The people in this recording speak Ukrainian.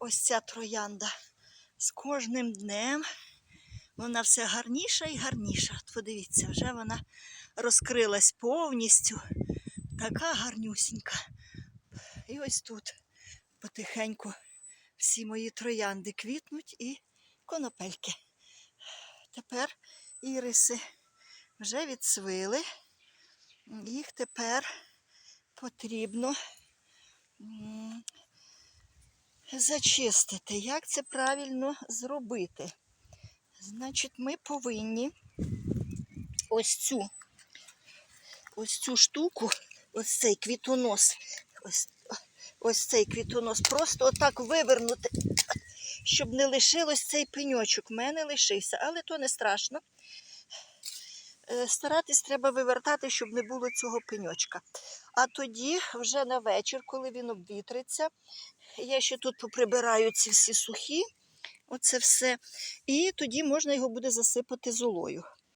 ось ця троянда. З кожним днем вона все гарніша і гарніша. От подивіться, вже вона розкрилась повністю. Така гарнюсінька. І ось тут потихеньку всі мої троянди квітнуть і конопельки. Тепер іриси вже відсвили. Їх тепер потрібно зачистити. Як це правильно зробити? Значить, ми повинні ось цю, ось цю штуку, ось цей квітонос, ось, ось цей квітонос, просто отак вивернути, щоб не лишилось цей пеньочок. В мене лишився, але то не страшно. Е, Старатись треба вивертати, щоб не було цього пеньочка. А тоді, вже на вечір, коли він обвітриться, я ще тут поприбираю ці всі сухі, оце все. І тоді можна його буде засипати золою.